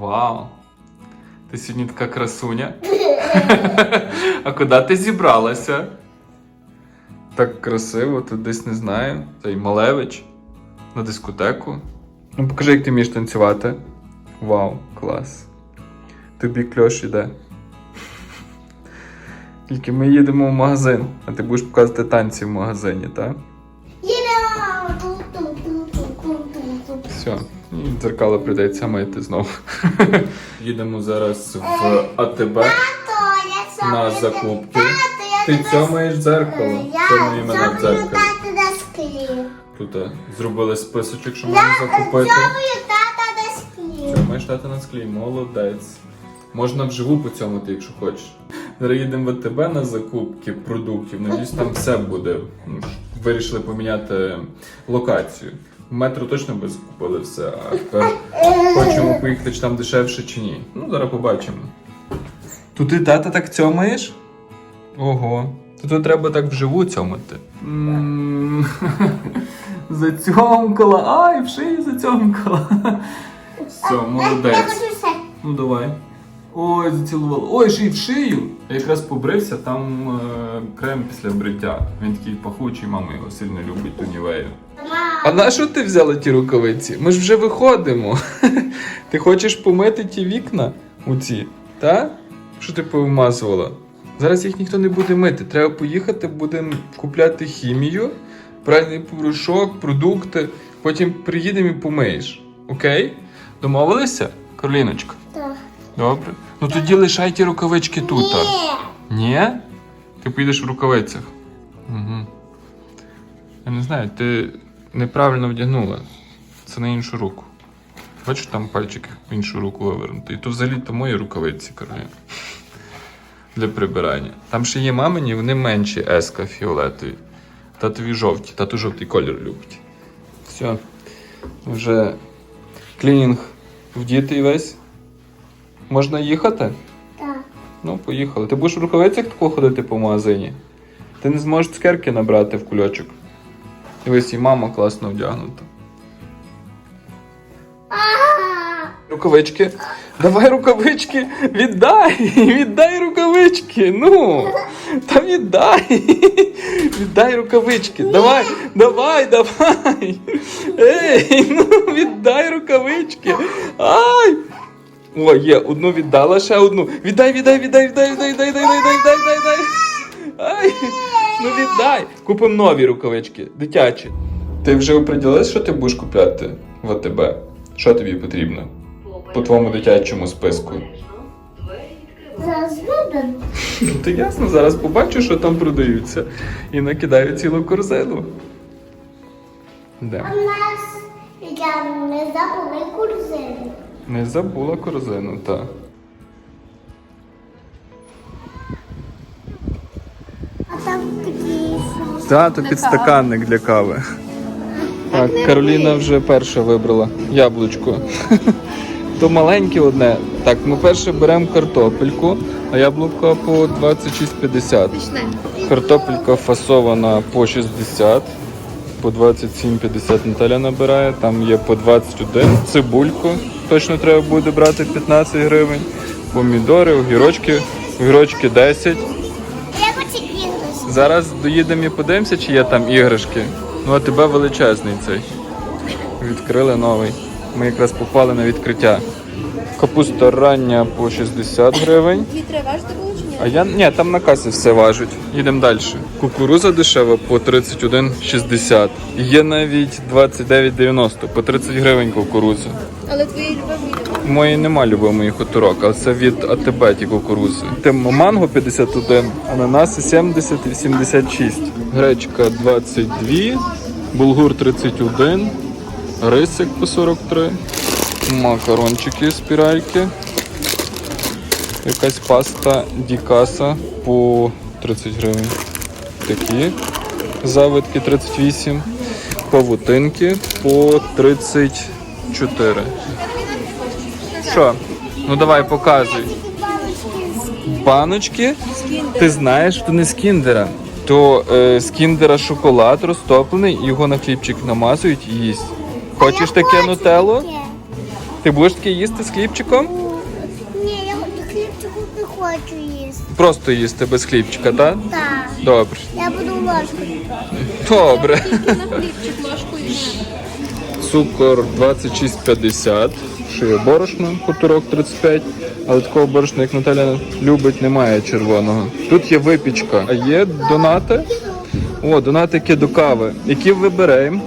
Вау! Ти сьогодні така красуня. А куди ти зібралася? Так красиво, тут десь не знаю. Цей Малевич на дискотеку. Ну покажи, як ти вмієш танцювати. Вау, клас. Тобі кльош іде. Тільки ми їдемо в магазин, а ти будеш показувати танці в магазині, так? Все, і дзеркало прийдеться мити знову. Їдемо зараз в АТБ на закупки. Ти цьомаєш дзеркало. Я Цьомає мене дзеркало. Тут е, зробили списочок, що можна закупити. Зроблю тата на склі. Цьомаєш тата на склі, молодець. Можна вживу поцьомити, якщо хочеш. Зараз їдемо в АТБ на закупки продуктів. Надіюсь, там все буде. Вирішили поміняти локацію. Метро точно би закупили все, а тепер хочемо поїхати, чи там дешевше, чи ні. Ну, зараз побачимо. Тут ти тата так цьомаєш? Ого. То тут треба так вживу цьомати. М, Зацьомкала. Ай, в шиї зацьомкала. Все, молодець. Ну давай. Ой, зацілувала. Ой, ще й в шию. Я якраз побрився, там е, крем після бриття. Він такий пахучий, мама його сильно любить ту нівею. А на що ти взяла ті рукавиці? Ми ж вже виходимо. Ти хочеш помити ті вікна у ці, та? Що ти повмазувала? Зараз їх ніхто не буде мити. Треба поїхати, будемо купляти хімію, пральний порошок, продукти. Потім приїдемо і помиєш. Окей? Домовилися, Кароліночка? Так. Добре. Ну тоді лишай ті рукавички тут. Ні. Ні? Ти поїдеш в рукавицях. Угу. Я не знаю, ти неправильно вдягнула. Це на іншу руку. Бачиш, там пальчик в іншу руку вивернутий. І то взагалі то мої рукавиці, Кароліна. Для прибирання. Там ще є мамині, вони менші еска фіолетові. Татові жовті, тату жовтий колір любить. Все. Вже клінінг вдітий весь. Можна їхати? Так. Ну, поїхали. Ти будеш в рукавицях тако ходити по магазині? Ти не зможеш цукерки набрати в кульочок. Дивись, і мама класно вдягнута. Рукавички. Давай рукавички. Віддай! Віддай рукавички. Ну. Та віддай. Віддай рукавички. Давай, давай, давай. Ей, ну віддай рукавички. Ай! О, є, одну віддала, ще одну. Віддай, віддай, віддай, віддай, віддай, віддай, віддай, віддай, віддай, віддай. Ай, ну віддай. Купимо нові рукавички, дитячі. Ти вже оприділилась, що ти будеш купляти в АТБ? Що тобі потрібно? По твоєму дитячому списку. зараз будемо. Ну, то ясно, зараз побачу, що там продаються. І накидаю цілу корзину. Де? А в нас я не забули курсину. Не забула корзину, так. Що? Та, то підстаканник для кави. Так, Кароліна вже перша вибрала яблучко. То маленьке одне. Так, ми перше беремо картопельку, а яблуко по 26,50. Картопелька фасована по 60, по 27,50 Наталя набирає, там є по 21. Цибульку точно треба буде брати 15 гривень. Помідори, огірочки, огірочки 10. Зараз доїдемо і подивимося, чи є там іграшки. Ну а тебе величезний цей. Відкрили новий. Ми якраз попали на відкриття. Капуста рання по 60 гривень. Літри важити було чи ні? А я ні, там на касі все важуть. Їдемо далі. Кукуруза дешева по 31,60. Є навіть 29,90 по 30 гривень кукуруза. Але твої любимі В моїй нема любимої хуторок, а це від АТБ ті кукурузи. Тим манго 51, ананаси 70 і 76. Гречка 22, булгур 31, рисик по 43, макарончики спіральки. Якась паста Дікаса по 30 гривень. Такі завитки 38, павутинки по 34. Що? Ну давай показуй. Баночки? Ти знаєш, то не з кіндера. То е, з кіндера шоколад розтоплений, його на хлібчик намазують і їсть. Хочеш таке нутелло? Ти будеш таке їсти з хлібчиком? Ні, я хлібчику не хочу їсти. Просто їсти без хлібчика, так? Так. Добре. Я буду ложкою. Добре. Тільки на хлібчик ложкою не. Цукор 26,50. Що є борошно, хуторок 35. Але такого борошна, як Наталя любить, немає червоного. Тут є випічка, а є донати. О, донатики до кави. Які виберемо?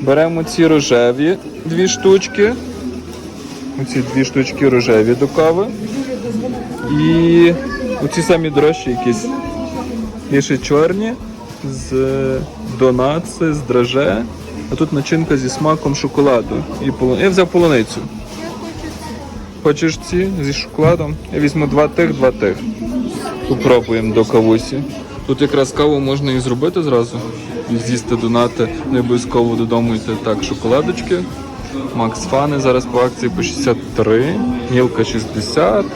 Беремо ці рожеві дві штучки. Оці дві штучки рожеві до кави. І оці самі дорожчі якісь. Є ще чорні з донаци, з драже. А тут начинка зі смаком шоколаду. І полу... Я взяв полуницю. Хочеш ці зі шоколадом? Я візьму два тих, два тих. Попробуємо до кавусі. Тут якраз каву можна і зробити зразу. І з'їсти донати. Не обов'язково додому йти так, шоколадочки. Макс Фани зараз по акції по 63, мілка 60,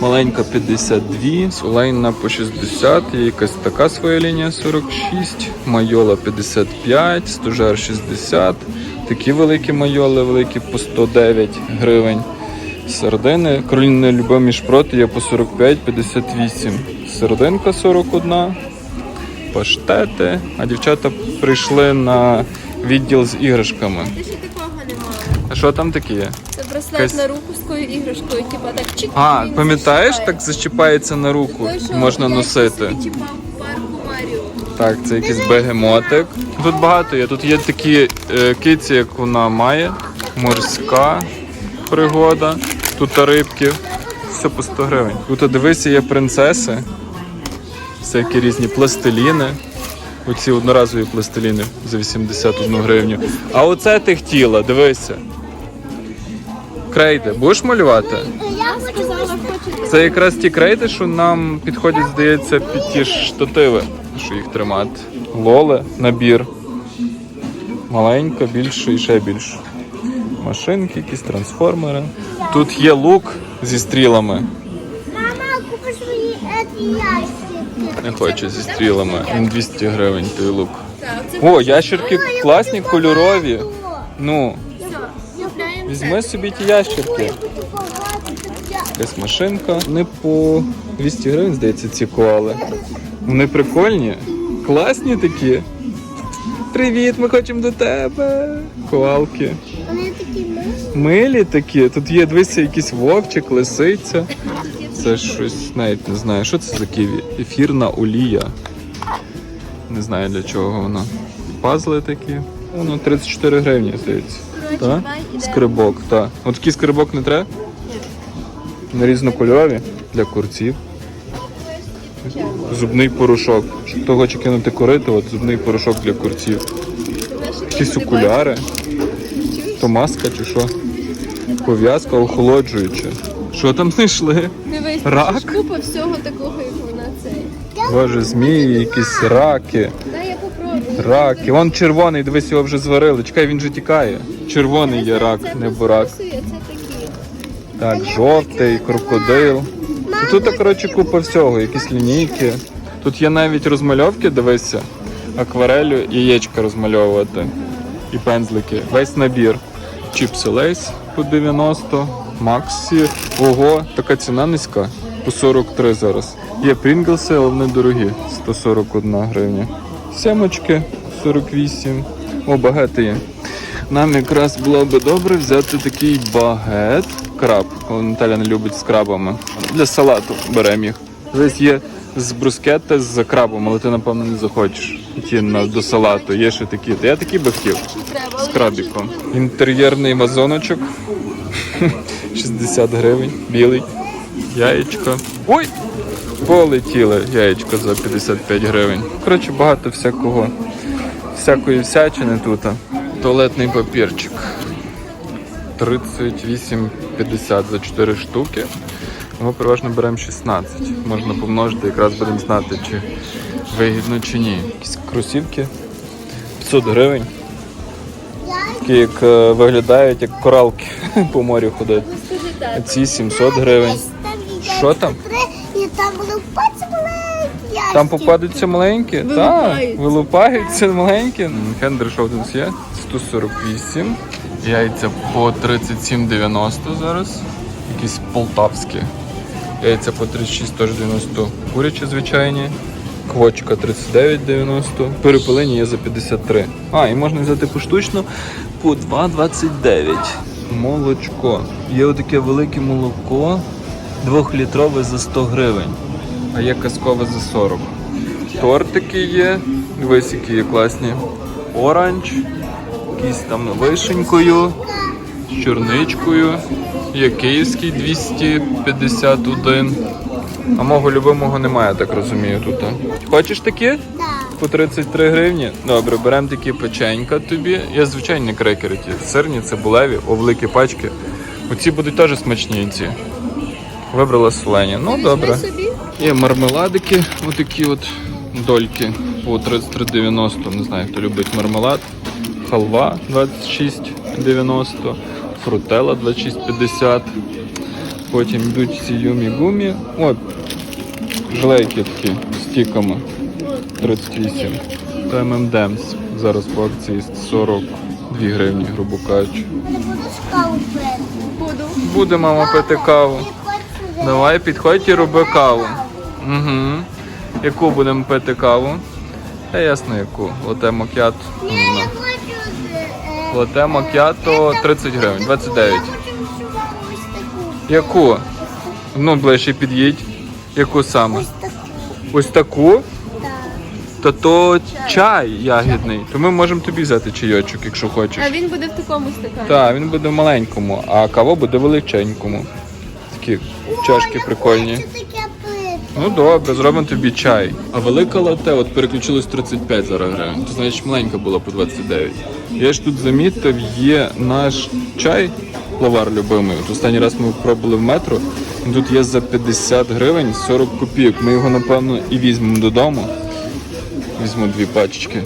маленька 52, солейна по 60, є якась така своя лінія 46, майола 55, стужар 60, такі великі майоли, великі по 109 гривень. Сардини, кроліни любимі шпроти є по 45-58. Сердинка 41, паштети. А дівчата прийшли на відділ з іграшками. Ще такого немає. А що там таке є? Це браслет Якась- на руку такою іграшкою, типа так чик. А, він пам'ятаєш, защіпає. так зачіпається на руку, що можна я носити. собі чіпав в парку Маріо. Так, це якийсь бегемотик. Тут багато є. Тут є такі е, киці, як вона має. Морська пригода. Тут рибки. Все по 100 гривень. Тут дивися, є принцеси. Всякі різні пластиліни. Оці одноразові пластиліни за 81 гривню. А оце ти хотіла, дивися. Крейди, будеш малювати? Я Сказала, хочете. Це якраз ті крейди, що нам підходять, здається, під ті ж штативи, що їх тримати. Лоле, набір. Маленька, більше і ще більше. Машинки, якісь трансформери. Тут є лук зі стрілами. Мама, купиш мені ці ящики. Не хочу зі стрілами. Він 200 гривень, той лук. О, ящерки класні, кольорові. Ну. Візьми собі ті ящерки. Якась машинка. Вони по 200 гривень, здається, ці коали. Вони прикольні, класні такі. Привіт, ми хочемо до тебе. Коалки. Вони такі милі. Милі такі. Тут є, дивися, якийсь вовчик, лисиця. Це щось, навіть не знаю. Що це за ківі? Ефірна олія. Не знаю для чого воно. Пазли такі. Воно 34 гривні, здається. Ідемо. Скрибок, так. От такий скрибок не треба? На різнокольорові для курців. Зубний порошок. Щоб того чи кинути корити, от зубний порошок для курців. Якісь окуляри. То маска чи що? Пов'язка охолоджуюча. Що там знайшли? Дивись, Рак? купа всього такого, як вона цей. Боже, змії, якісь раки. Попробую. Раки. Вон червоний, дивись, його вже зварили. Чекай, він же тікає. Червоний є рак, не бурак. Так, жовтий, крокодил. Ну, Тут, коротше, купа всього, якісь лінійки. Тут є навіть розмальовки, дивися, акварелю яєчка розмальовувати. І пензлики. Весь набір. Чіпси Лейс по 90, Максі. Ого, така ціна низька. По 43 зараз. Є Прінглси, але вони дорогі. 141 гривня. Семочки 48. О, багети є. Нам якраз було би добре взяти такий багет. Краб, коли Наталя не любить з крабами. Для салату беремо їх. Десь є з брускетти з крабом, але ти, напевно, не захочеш. Ті на, до салату. Є ще такі. Та Я такі би хотів. З крабіком. Інтер'єрний вазоночок. 60 гривень. Білий. Яєчко. Ой! Полетіли яєчко за 55 гривень. Коротше, багато всякого. Всякої всячини тут. Туалетний папірчик. 38,50 за 4 штуки. Його переважно беремо 16. Можна помножити, якраз будемо знати, чи вигідно чи ні. Якісь кросівки 500 гривень. Такі як е, виглядають як коралки по морю ходять. Так. ці 700 гривень. Що там? Там пальці маленькі. Там попадуться маленькі? Так, Вилупаються. вилупаються маленькі. Хендер що тут є? 148. Яйця по 37,90 зараз. Якісь полтавські. Яйця по 36 теж 90 курячі звичайні. Квочка 39,90. Перепелені є за 53. А, і можна взяти поштучно по 2,29. Молочко. Є отаке велике молоко. Двохлітрове за 100 гривень. А є казкове за 40. Тортики є. Дивись, які є класні. Оранж. Якісь там вишенькою, з чорничкою. Є київський 251. А мого любимого немає, так розумію, тут. Хочеш такі? По 33 гривні. Добре, беремо такі печенька тобі. Є звичайні крекери ті. Сирні, цибулеві, о, великі пачки. Оці будуть теж смачні ці. Вибрала солені. Ну, добре. Собі. Є мармеладики, отакі от дольки по 33,90. Не знаю, хто любить мармелад. Халва 26,90. Фрутела 26,50. Потім йдуть ці юмі-гумі. От, жилейки такі з тіками 38. Та M&M's зараз по акції 42 гривні, грубо кажучи. Буду. Буде мама пити каву. Давай підходь і роби каву. Угу. Яку будемо пити каву? Та ясно яку. Лате макіато. Ні, я хочу е, Лате макіато 30 гривень, 29. Я хочу щоб ось таку. Яку? Ну, ближче під'їдь. Яку саме? Ось таку. Ось таку? Так. Та то чай ягідний. То ми можемо тобі взяти чайочок, якщо хочеш. А він буде в такому стакані. Так, він буде в маленькому, а кава буде в величенькому. Такі чашки прикольні. Ну добре, зробимо тобі чай. А велика лате от переключилось 35 зараз гривень. То значить маленька була по 29. Я ж тут замітив, є наш чай, лавар любимий. От останній раз ми пробували в метро. Він тут є за 50 гривень 40 копійок. Ми його напевно і візьмемо додому. Візьму дві пачечки.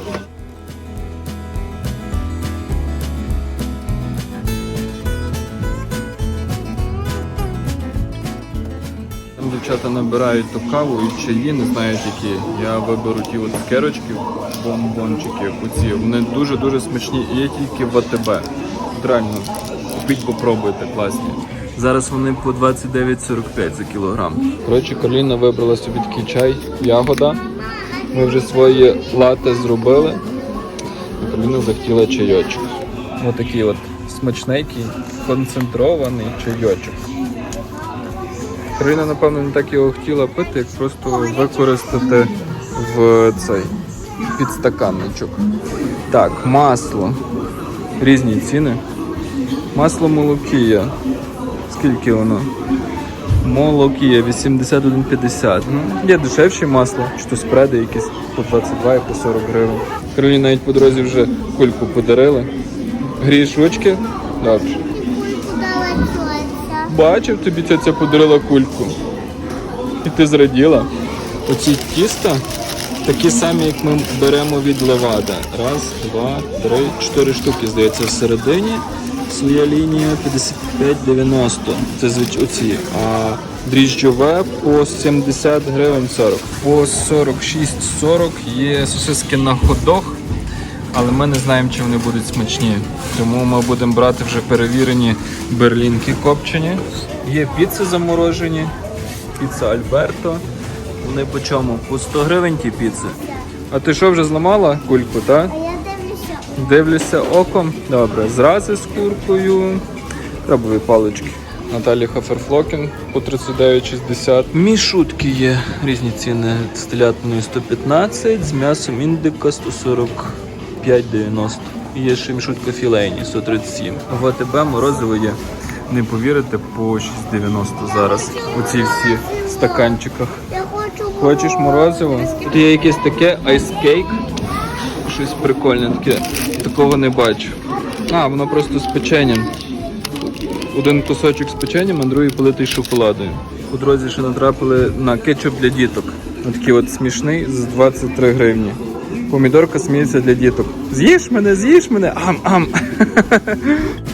Дівчата набирають ту каву і чаї, не знають які. Я виберу ті от цукерочки, бомбончики, оці. Вони дуже-дуже смачні і є тільки в АТБ. Реально, купіть, попробуйте, класні. Зараз вони по 29,45 за кілограм. Коротше, Кароліна вибрала собі такий чай, ягода. Ми вже своє лате зробили. І Кароліна захотіла чайочок. Ось такий от смачненький, концентрований чайочок. Кароліна, напевно, не так його хотіла пити, як просто використати в цей підстаканничок. Так, масло. Різні ціни. Масло молокія. Скільки воно? Молокія 81,50. Ну, є дешевші масла, чи то спреди якісь по 22 і по 40 гривень. Кароліні навіть по дорозі вже кульку подарили. Грієш ручки? Добре. Бачив, тобі ця подарила кульку. І ти зраділа. Оці тіста такі самі, як ми беремо від левада. Раз, два, три, чотири штуки, здається, всередині. Своя лінія 55,90. Це оці. А дріжджове по 70 гривень 40. По 46,40 є сосиски на ходох але ми не знаємо, чи вони будуть смачні. Тому ми будемо брати вже перевірені берлінки копчені. Є піци заморожені, піца Альберто. Вони по чому? По 100 гривень ті піци. А ти що вже зламала кульку, так? А я дивлюся. Дивлюся оком. Добре, зрази з куркою. Крабові палички. Наталі Хаферфлокін по 39,60. Мішутки є різні ціни з телятиною 115, з м'ясом індика 140. 5,90. Є ще мішутка філейні 137. В АТБ морозиво є. Не повірите, по 6,90 зараз. У ці всі стаканчиках. Хочеш морозиво? Тут є якесь таке айскейк. Щось прикольне таке. Такого не бачу. А, воно просто з печенням. Один кусочок з печенням, а другий политий шоколадою. У дорозі ще натрапили на кетчуп для діток. Такий от смішний з 23 гривні. Помідорка сміється для діток. З'їж мене, з'їж мене, ам-ам.